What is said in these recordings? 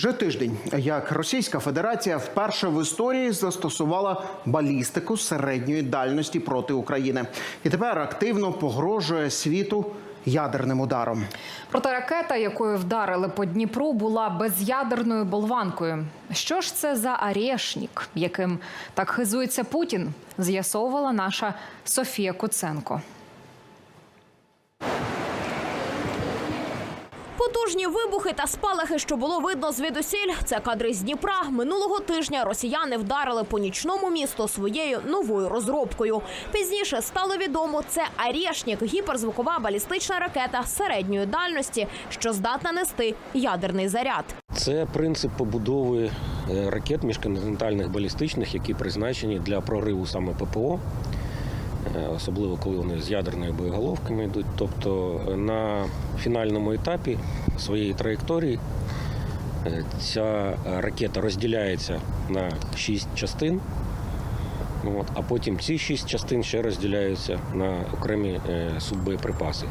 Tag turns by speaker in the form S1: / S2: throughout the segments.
S1: Вже тиждень, як Російська Федерація вперше в історії застосувала балістику середньої дальності проти України, і тепер активно погрожує світу ядерним ударом.
S2: Проте ракета, якою вдарили по Дніпру, була безядерною болванкою. Що ж це за арешнік, яким так хизується Путін? З'ясовувала наша Софія Куценко.
S3: Потужні вибухи та спалахи, що було видно звідусіль. Це кадри з Дніпра. Минулого тижня росіяни вдарили по нічному місту своєю новою розробкою. Пізніше стало відомо, це Арєшнік, гіперзвукова балістична ракета середньої дальності, що здатна нести ядерний заряд.
S4: Це принцип побудови е, ракет міжконтинентальних балістичних, які призначені для прориву саме ППО, особливо коли вони з ядерними боєголовками йдуть. Тобто е, на фінальному етапі своєї траєкторії е, ця ракета розділяється на шість частин. От, а потім ці шість частин ще розділяються на окремі е, суббоєприпаси.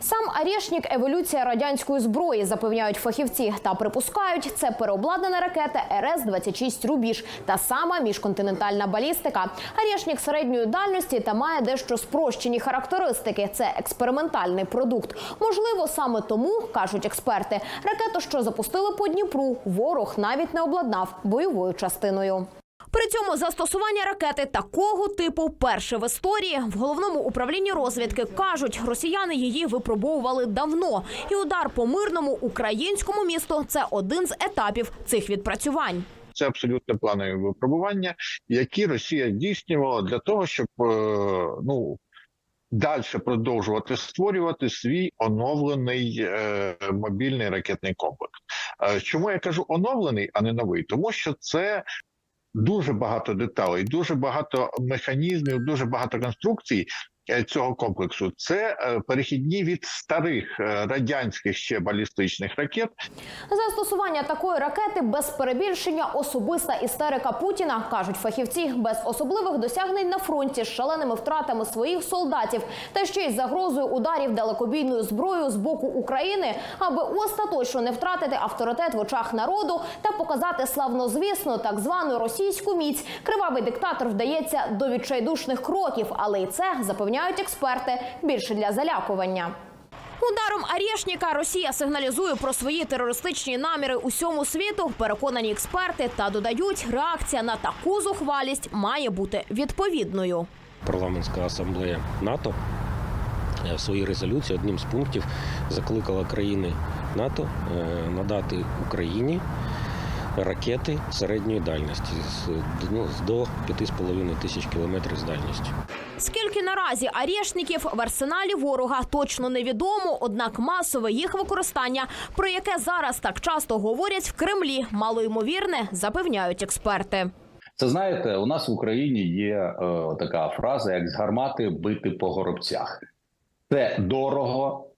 S3: Сам Арєшнік еволюція радянської зброї, запевняють фахівці, та припускають, це переобладнана ракета РС-26 Рубіж, та сама міжконтинентальна балістика. Арєшнік середньої дальності та має дещо спрощені характеристики. Це експериментальний продукт. Можливо, саме тому кажуть експерти, ракету, що запустили по Дніпру, ворог навіть не обладнав бойовою частиною. При цьому застосування ракети такого типу перше в історії в головному управлінні розвідки кажуть, росіяни її випробовували давно, і удар по мирному українському місту це один з етапів цих відпрацювань.
S5: Це абсолютно планові випробування, які Росія здійснювала для того, щоб е, ну далі продовжувати створювати свій оновлений е, мобільний ракетний комплекс. Е, Чому я кажу оновлений, а не новий? Тому що це дуже багато деталей, дуже багато механізмів, дуже багато конструкцій. Е, Цього комплексу. Це е, перехідні від старих е, радянських ще балістичних ракет.
S3: Застосування такої ракети без перебільшення особиста істерика Путіна, кажуть фахівці, без особливих досягнень на фронті з шаленими втратами своїх солдатів. Та ще й загрозою ударів далекобійною зброєю з боку України, аби остаточно не втратити авторитет в очах народу та показати славнозвісну так звану російську міць. Кривавий диктатор вдається до відчайдушних кроків, але й це запевняють експерти більше для залякування. Ударом Арєшніка Росія сигналізує про свої терористичні наміри усьому світу. Переконані експерти та додають, реакція на таку зухвалість має бути відповідною.
S4: парламентська асамблея НАТО е, в своїй резолюції одним з пунктів закликала країни НАТО е, надати Україні ракети середньої дальності ну, з до 5,5 тисяч кілометрів з дальністю.
S3: Скільки наразі арешників в арсеналі ворога точно невідомо, однак масове їх використання, про яке зараз так часто говорять в Кремлі, малоймовірне, запевняють експерти.
S6: Це знаєте, у нас в Україні є е, така фраза, як з гармати бити по горобцях. Це дорого,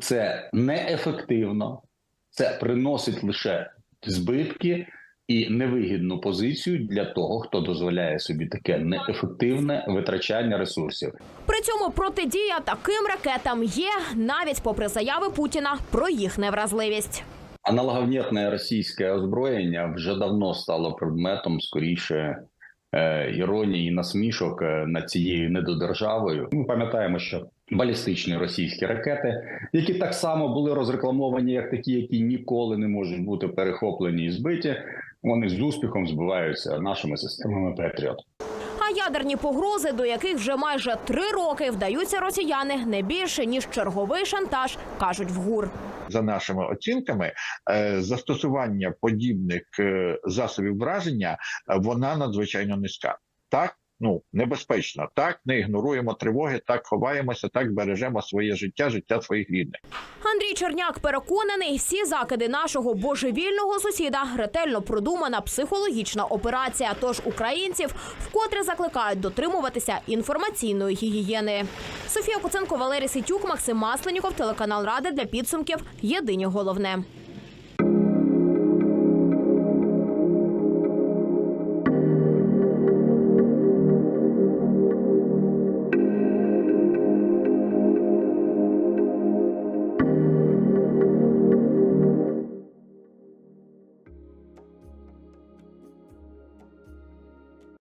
S6: це неефективно, це приносить лише збитки і невигідну позицію для того, хто дозволяє собі таке неефективне витрачання ресурсів.
S3: При цьому протидія таким ракетам є навіть попри заяви Путіна про їх невразливість.
S6: Аналоговнітне російське озброєння вже давно стало предметом скоріше е, іронії і насмішок е, над цією недодержавою. Ми пам'ятаємо, що балістичні російські ракети, які так само були розрекламовані як такі, які ніколи не можуть бути перехоплені і збиті, вони з успіхом збиваються нашими системами Петріот.
S3: А ядерні погрози, до яких вже майже три роки вдаються росіяни, не більше ніж черговий шантаж, кажуть в ГУР.
S5: за нашими оцінками, е, застосування подібних е, засобів враження е, вона надзвичайно низька. Так, ну небезпечно. Так, не ігноруємо тривоги, так ховаємося, так бережемо своє життя, життя своїх рідних.
S3: Андрій Черняк переконаний, всі закиди нашого божевільного сусіда ретельно продумана психологічна операція. Тож українців вкотре закликають дотримуватися інформаційної гігієни. Софія Куценко, Валерій Ситюк, Максим Масленіков, телеканал Ради для підсумків. Єдині головне.